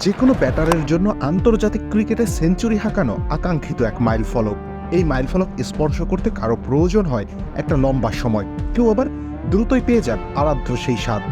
যে কোনো ব্যাটারের জন্য আন্তর্জাতিক ক্রিকেটে সেঞ্চুরি হাঁকানো আকাঙ্ক্ষিত এক মাইল ফলক। এই মাইল ফলক স্পর্শ করতে কারও প্রয়োজন হয় একটা লম্বা সময়। কেউ আবার দ্রুতই পেয়ে যান আরাধ্য সেই স্বাদ।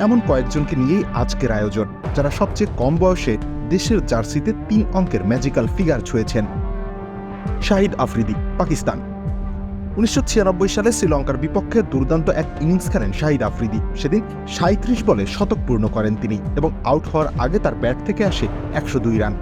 এমন কয়েকজনকে নিয়েই আজকের আয়োজন, যারা সবচেয়ে কম বয়সে দেশের জার্সিতে তিন অঙ্কের ম্যাজিক্যাল ফিগার ছুঁয়েছেন। শাহিদ আফ্রিদি, পাকিস্তান। উনিশশো ছিয়ানব্বই সালে শ্রীলঙ্কার বিপক্ষে দুর্দান্ত এক ইনিংস খেলেন শাহিদ আফ্রিদি। সেদিন সাঁত্রিশ বলে শতক পূর্ণ করেন তিনি এবং আউট হওয়ার আগে তার ব্যাট থেকে আসে একশো দুই রান।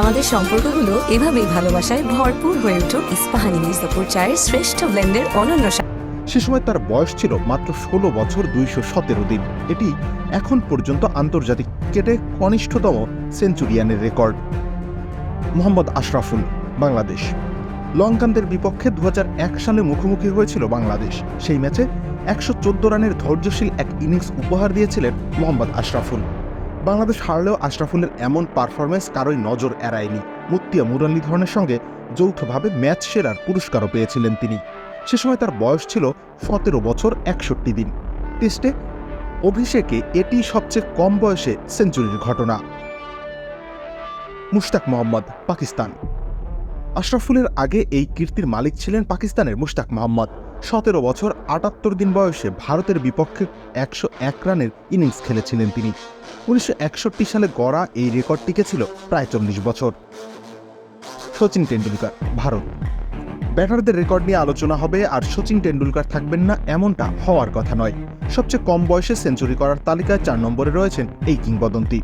আমাদের সম্পর্কগুলো এভাবেই ভালোবাসায় ভরপুর হয়ে উঠুক ইস্পাহানি মির্জাপুর চায়ের শ্রেষ্ঠ ব্লেন্ডের অনন্য সে সময় তার বয়স ছিল মাত্র ষোলো বছর দুইশো সতেরো দিন। এটি এখন পর্যন্ত আন্তর্জাতিক ক্রিকেটে কনিষ্ঠতম সেঞ্চুরিয়ানের রেকর্ড। মোহাম্মদ আশরাফুল বাংলাদেশ। লঙ্কানদের বিপক্ষে দু হাজার এক সালে মুখোমুখি হয়েছিল বাংলাদেশ। সেই ম্যাচে একশো চোদ্দ রানের ধৈর্যশীল এক ইনিংস উপহার দিয়েছিলেন মোহাম্মদ আশরাফুল। বাংলাদেশ হারলেও আশরাফুলের এমন পারফরমেন্স কারোই নজর এড়ায়নি। মুত্তিয়া মুরালীধরনের সঙ্গে যৌথভাবে ম্যাচ সেরার পুরস্কারও পেয়েছিলেন তিনি। সে সময় তার বয়স ছিল সতেরো বছর একষট্টি দিন। টেস্টে অভিষেকে এটি সবচেয়ে কম বয়সে সেঞ্চুরির ঘটনা। মুশতাক মোহাম্মদ, পাকিস্তান। আশরাফুলের আগে এই কীর্তির মালিক ছিলেন পাকিস্তানের মুশতাক মোহাম্মদ সতেরো বছর আটাত্তর দিন বয়সে ভারতের বিপক্ষে একশো এক রানের ইনিংস খেলেছিলেন তিনি। উনিশশো একষট্টি সালে গড়া এই রেকর্ড টিকেছিল প্রায় চল্লিশ বছর। সচিন টেন্ডুলকার ভারত। ব্যাটারদের রেকর্ড নিয়ে আলোচনা হবে, আর সচিন টেন্ডুলকার থাকবেন না এমনটা হওয়ার কথা নয়। সবচেয়ে কম বয়সে সেঞ্চুরি করার তালিকায় চার নম্বরে রয়েছেন এই কিংবদন্তি।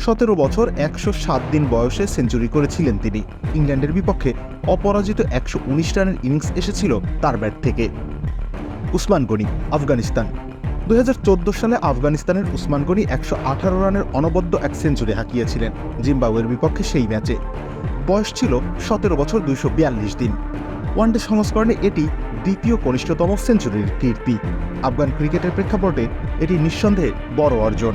সতেরো বছর একশো সাত দিন বয়সে সেঞ্চুরি করেছিলেন তিনি। ইংল্যান্ডের বিপক্ষে অপরাজিত একশো উনিশ রানের ইনিংস এসেছিল তার ব্যাট থেকে। উসমান গনি, আফগানিস্তান। দুই হাজার চোদ্দ সালে আফগানিস্তানের উসমান গনি একশো আঠারো রানের অনবদ্য এক সেঞ্চুরি হাঁকিয়েছিলেন, জিম্বাবুয়ের বিপক্ষে সেই ম্যাচে। বয়স ছিল সতেরো বছর দুইশো বিয়াল্লিশ দিন। ওয়ানডে সংস্করণে এটি দ্বিতীয় কনিষ্ঠতম সেঞ্চুরির কীর্তি। আফগান ক্রিকেটের প্রেক্ষাপটে এটি নিঃসন্দেহে বড় অর্জন।